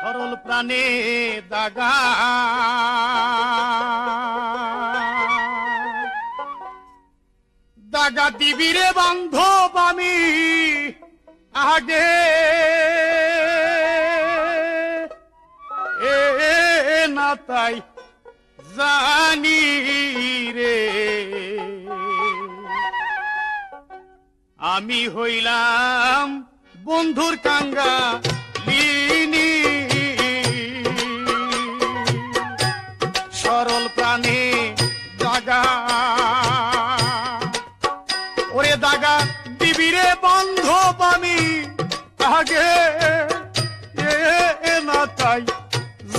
সরল প্রাণে দাগা। দাগা দিবি রে বান্ধব আমি আগে। এ না তাই জানি রে। আমি হইলাম বন্ধুর কাঙ্গা।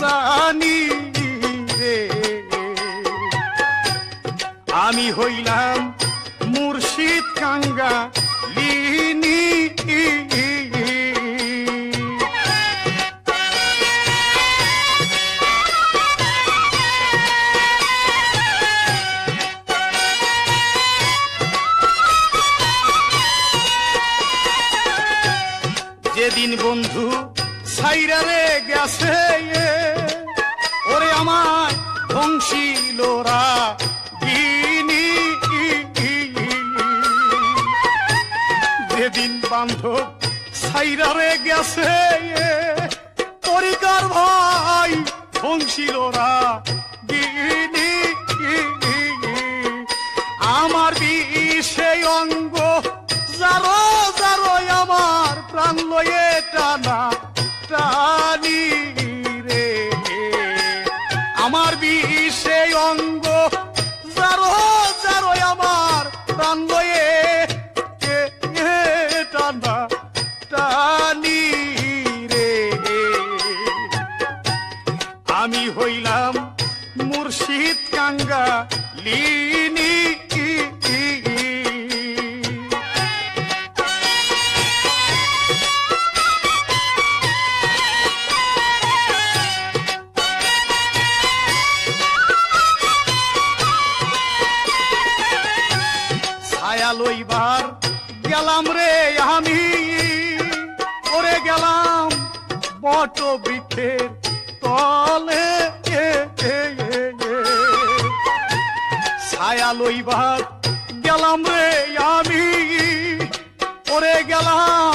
জানি রে। আমি হইলাম মুর্শিদ কাঙ্গা লিনি বান্ধব গেছে ভাই গিনি আমার বিষে অঙ্গ। যারো যারো আমার প্রাণ লয়ে টানা, টানি রে। আমার বিষে অঙ্গ হইলাম মুর্শিদ কাঙ্গা লিনি ছায়া লইবার গেলাম রে আমি ওরে গেলাম বট বৃক্ষের তলে। ছায়া লইবার গেলাম রে আমি ওরে গেলাম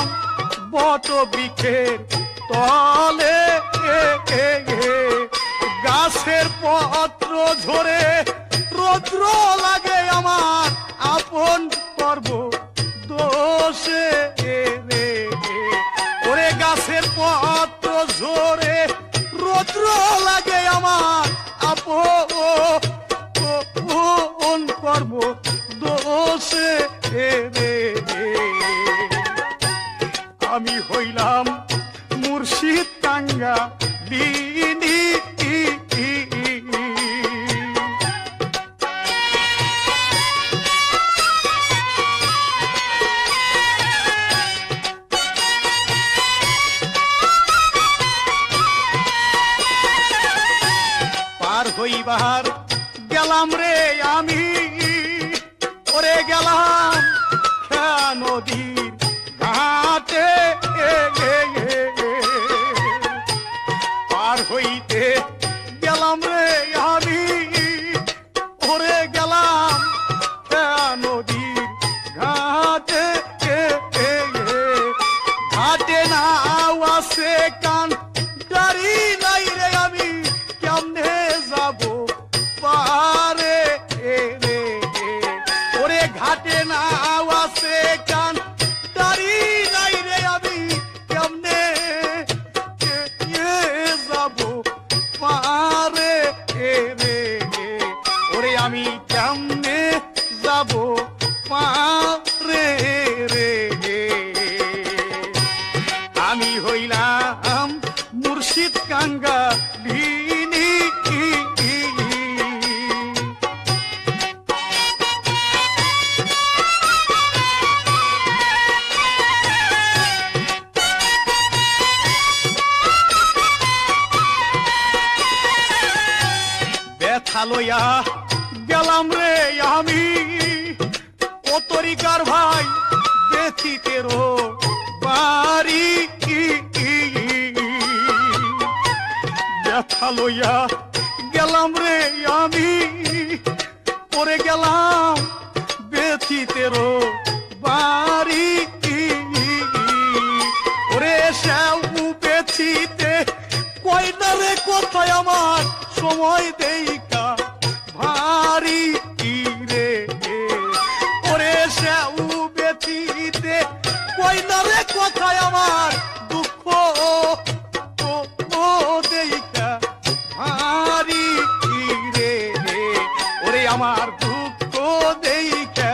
বট বৃক্ষের তলে। গাছের পত্র ঝরে রৌদ্র লাগে আমার আপন পর্ব দোষে গেলাম রে আমি। ওরে গেলাম নদীর ঘাটে কেমনে যাব পারে তরিকার ভাই দেখিতেরো বাড়ি ব্যথা লইয়া গেলাম রে আমি পরে গেলাম বেথিতে বাড়ি கை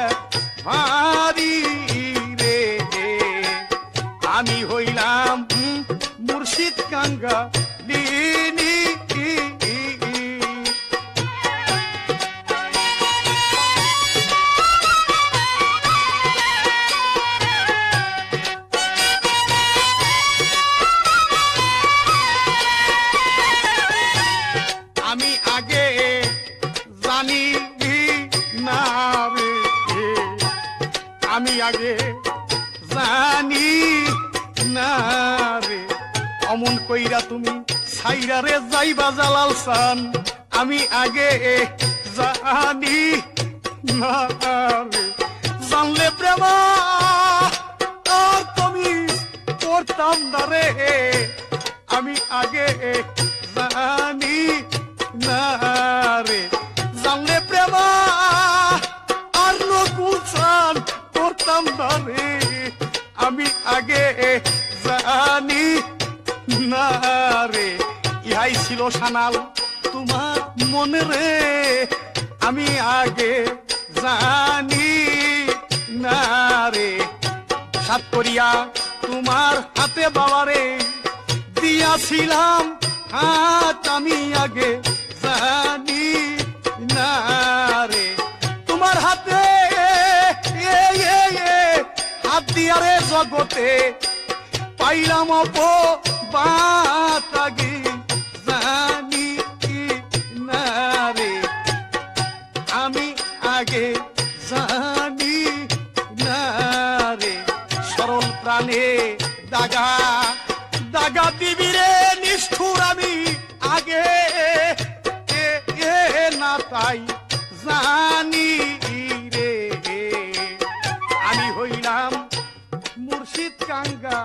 আমি আগে, জানি না রে। অমন কইরা তুমি সাইরা রে যাইবা জালাল সান। আমি আগে জানি না রে। জানলে প্রেমা আর তুমি করতাম না রে। আমি আগে জানি না রে। জানলে প্রেমা করতাম না রে। আমি আগে জানি না রে। ইহাই ছিল সানাল তোমার মনে রে। আমি আগে জানি না রে। সাত করিয়া তোমার হাতে বাবারে দিয়াছিলাম হাত আমি আগে দিয়ারে জগতে পাইলাম অপো বাতাগি জানি কি আমি আগে জানি না সরল প্রাণে দাগা চিৎকাঙ্গা